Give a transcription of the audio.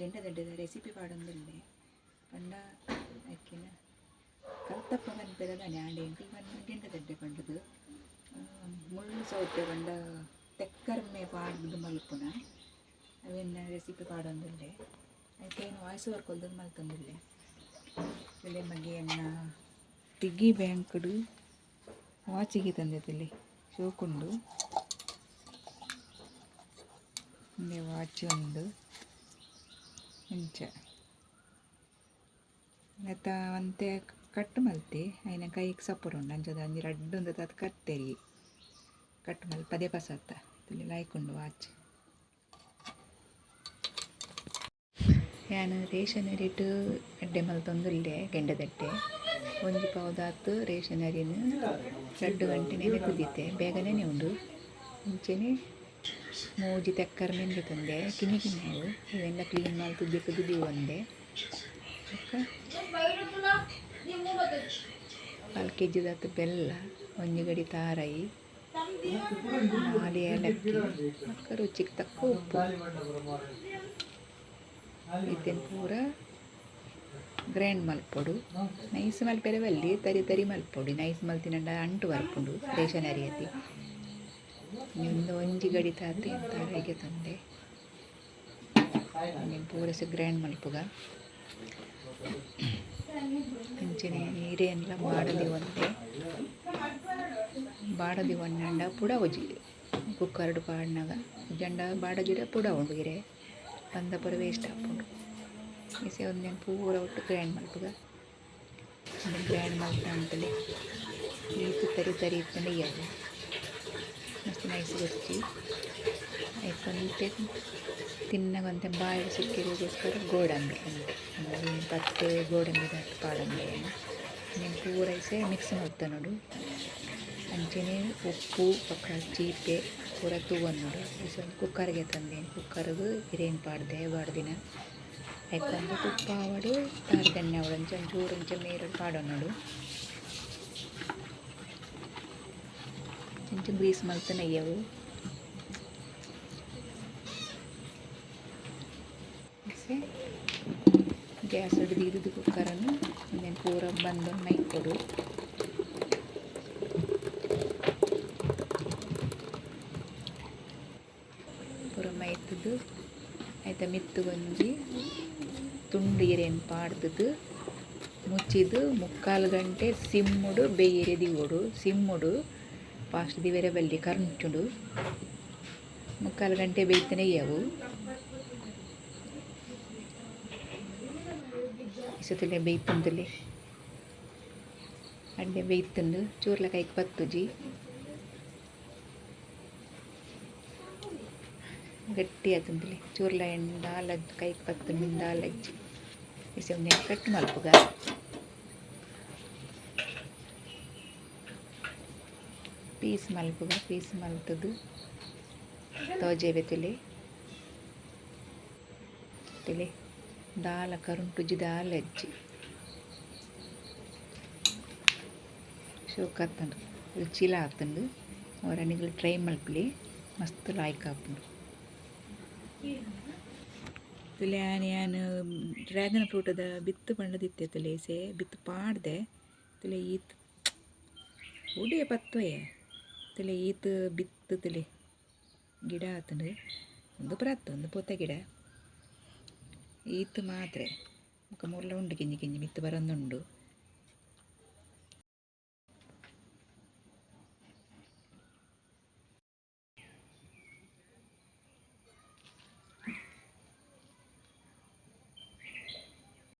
ಗಂಡದಡ್ಡದ recipe ಪಾಡೊಂದುಲ್ಲೆ ಪಂಡ ಅಕ್ಕಿನ ಕಲ್ತಪ್ಪ ಮನ್ಪೆದಾನೆ ಆಂಡೆ uncle ಮನ್ನ ಗಂಡದಡ್ಡೆ ಪಂಡದು ಮುಳ್ಳು ಸೌತೆ ಪಂಡ ತೆಕ್ಕರ್ಮೆ ಪಾಡ್ದು ಮಲ್ಪುನ ರೆಸಿಪಿ ಪಾಡೊಂದಿಲ್ಲೆ ಅದಕ್ಕೆ ಏನು ವಾಯ್ಸ್ ವರ್ಕ್ ಹೊಲ್ದು ಮಲ್ತೊಂದಿಲ್ಲೆ ಇಲ್ಲೇ ಬಗ್ಗೆ ಎನ್ನ ಪಿಗ್ಗಿ ಬ್ಯಾಂಕ್ಡು ವಾಚಿಗೆ ತಂದಿದ್ದಲ್ಲಿ, ಶೋಕುಂಡು. ವಾಚ್ ಒಂದು ಇಂಚ ನೆತ್ತ ಅಂತೆ ಕಟ್ ಮಲ್ತಿ, ಐನ ಕೈಗೆ ಸಪೋರ್ ಉಂಡು ಅಂಚದ ಒಂಜಿ ರಡ್ಡು ಒಂದು ಕಟ್ಟೆರಿ ಕಟ್ ಮಲ್ ಪದೇ ಪಸತ್ತ ಇಲ್ಲಿ ಲಾಯ್ಕೊಂಡು ವಾಚ್ ನಾನು ರೇಷನ್ ಎಡ್ಡೆ ಮಲ್ತೊಂದುಲ್ಲೆ ಗೆಂಡದಡ್ಡೆ ಒಂಜಿ ಪೌದಾತು ರೇಷನ್ ಅರಿನ ಎರಡು ಗಂಟೆನೇ ಕುದೀತೆ. ಬೇಗನೆ ಉಂಡು ಮುಂಚೆನೆ ಮೂಜಿ ತೆಕ್ಕರ್ ಮೆಂದೆ ತಂದೆ. ಕಿನಿ ಕಿನ್ನವು ಇವೆಲ್ಲ ಕ್ಲೀನ್ ಮಾಡಿ ತುದ್ದಿ ಕುದಿದಿ ಒಂದೆ. ಕಾಲು ಕೆ ಬೆಲ್ಲ ಒಂಜಿ ಗಡಿ ತಾರಾಯಿ ನಾല് ಏಲಕ್ಕಿ ಅಕ್ಕ ರುಚಿಗೆ ತಕ್ಕ ಉಪ್ಪು. ಇದನ್ನು ಪೂರ ಗ್ರೈಂಡ್ ಮಲ್ಪೊಡು. ನೈಸ್ ಮಲ್ಪೆರೆ ಬಲ್ಲಿ ತರಿ ತರಿ ಮಲ್ಪೊಡು. ನೈಸ್ ಮಲ್ತಿನಂಡ ಅಂಟು ಬರ್ಪುಂಡು ರೇಷನ್ ಅರಿಯತಿ ನಿಮ್ದು ಒಂಜಿ ಗಡಿ ತಾತಿ ಅಂತ ಹೀಗೆ ತಂದೆ. ನೀನು ಪೂರಸ ಗ್ರ್ಯಾಂಡ್ ಮಲ್ಪುಗ. ಅಂಚನೆ ನೀರೇನೆಲ್ಲ ಮಾಡದಿ ಒಂದೆ. ಬಾಡದಿ ಒಂದಂಡ ಪುಡ ಒಜಿ ಕುಕ್ಕರ್ಡು ಪಾಡ್ನಾಗ ಜಂಡ ಬಾಡದಿರ ಪುಡ ಉಂಡುಗಿರೆ. ಬಂದ ಬರುವೆ ವೇಸ್ಟ್ ಹಾಕ್ಕೊಂಡು. ಇಸೆ ಒಂದೇನು ಪೂರ ಒಟ್ಟು ಗ್ರ್ಯಾಂಡ್ ಮಲ್ಪುಗ ಗ್ರ್ಯಾಂಡ್ ಮಲ್ತ ಅಂತಲೇ ಈತು ತರಿ ತರಿ ಇತ್ತಂಡೆ ಇಯ್ಯದು ಮಸ್ತ್ ನೈಸ್ ಐಸ್ ಐಕೊಂತೆ ತಿನ್ನಗಂತೆ ಬಾಯಿ ಸಿಕ್ಕಿರೋದಕ್ಕೋಸ್ಕರ ಗೋಡಂಬಿ ಅಂತೆ. ಪತ್ತೆ ಗೋಡಂಬಿ ಪಾಡಂಬಿ నేను ಪೂರ ಇಸೆ ಮಿಕ್ಸ್ ಮಾಡ್ತಾ ನೋಡು. ಅಂಚೆನೆ ಉಪ್ಪು ಪಕ್ಕ ಚೀಪೆ ಪೂರ ತೂವನ್ನೋಡು ಇಸೊಂದು ಕುಕ್ಕರ್ಗೆ ತಂದೇನು ಕುಕ್ಕರ್ಗೆ ಹಿರೇನು ಪಾಡ್ದೆ ಬಾಡ್ದಿನ ಯಾಕಂದ್ರೆ ತುಪ್ಪ ಆವಡು ತಾರದಣ್ಣೆ ಅವಳು ಅಂಚೆ ಒಂಚೂರು ಅಂಚೆ ಮೇರಡು ಪಾಡೋನೋಡು కొంచెం గ్రీస్ మల్తన అయ్యావు ಗ್ಯಾಸ್ ಹಿಡಿದು ಕುಕ್ಕರನ್ನು ಇನ್ನೇನು ಪೂರ ಬಂದು ಪೂರ ಮೈತದ್ದು ಆಯ್ತಾ, ಮಿತ್ತು ಒಂಜಿ ತುಂಡು ಇರೇನು ಪಾಡ್ದದು ಮುಚ್ಚಿದು, ಮುಕ್ಕಾಲು ಗಂಟೆ ಸಿಮ್ಮುಡು ಬೇಯಿರೆ ದಿಗೋಡು ಸಿಮ್ಮುಡು, ಫಾಸ್ಟ್ ದಿವೆರೆ ಬಲ್ಲಿ ಕರ್ನುಂಟುಂಡು ಮುಕ್ಕಾಲು ಗಂಟೆ ಬೇಯ್ತಾನೆ ಯಾವು ಇಸತಲೆ ಬೇಯ್ತಂದಲ್ಲಿ ಅಡ್ಡೆ ಬೇಯ್ತಂದು ಚೂರ್ಲ ಕೈಗೆ ಗಟ್ಟಿ ಆತಂದಲ್ಲಿ ಚೂರ್ಲ ಎಣ್ಣೆ ದಾಲಜ್ಜಿ ಕೈ ಪತ್ತು ನಿಂದ ದಾಲಜ್ಜಿ ಇಸೆ ಕಟ್ ಮಲ್ಪುಗ ಪೀಸ್ ಮಲ್ಪುಗ ಪೀಸ್ ಮಲ್ತದು ತೋಜೇವೆ ತುಲೆ. ತುಲೆ. ದಾಲ ಕರುಂಟುಜಿ ದಾಲ ಅಜ್ಜಿ ಶೋಕತ್ತಂಡು ರುಚಿಲ ಆತಂಡು ಅವರನಿಗಳು ಟ್ರೈ ಮಲ್ಪಲಿ ಮಸ್ತ್ ಲಾಯ್ಕ್ ಆಪುಂಡು ತುಲೆ ನಾನು ಡ್ರ್ಯಾಗನ್ ಫ್ರೂಟದ ಬಿತ್ತು ಬಣ್ಣದಿತ್ತೆ ತುಲೆ ಸೇ, ಬಿತ್ತು ಪಾಡ್ದೆ. ತುಲೆ ಈತ್, ಉಡಿಯ ಪತ್ವಯೇ ತಲೆ ಈತ ಬಿತ್ತು ತಲೆ. ಗಿಡ ಆತನು ಒಂದು ಪ್ರಾತ್, ಒಂದು ಪೋತ ಗಿಡ. ಈತ್ ಮಾತ್ರೆ. ಮುಖ ಮೂರ್ಲ ಉಂಡು ಕಿಂಜಿ ಕಿಂಜಿ ಮಿತ್ತು ಬರೊಂದುಂಡು.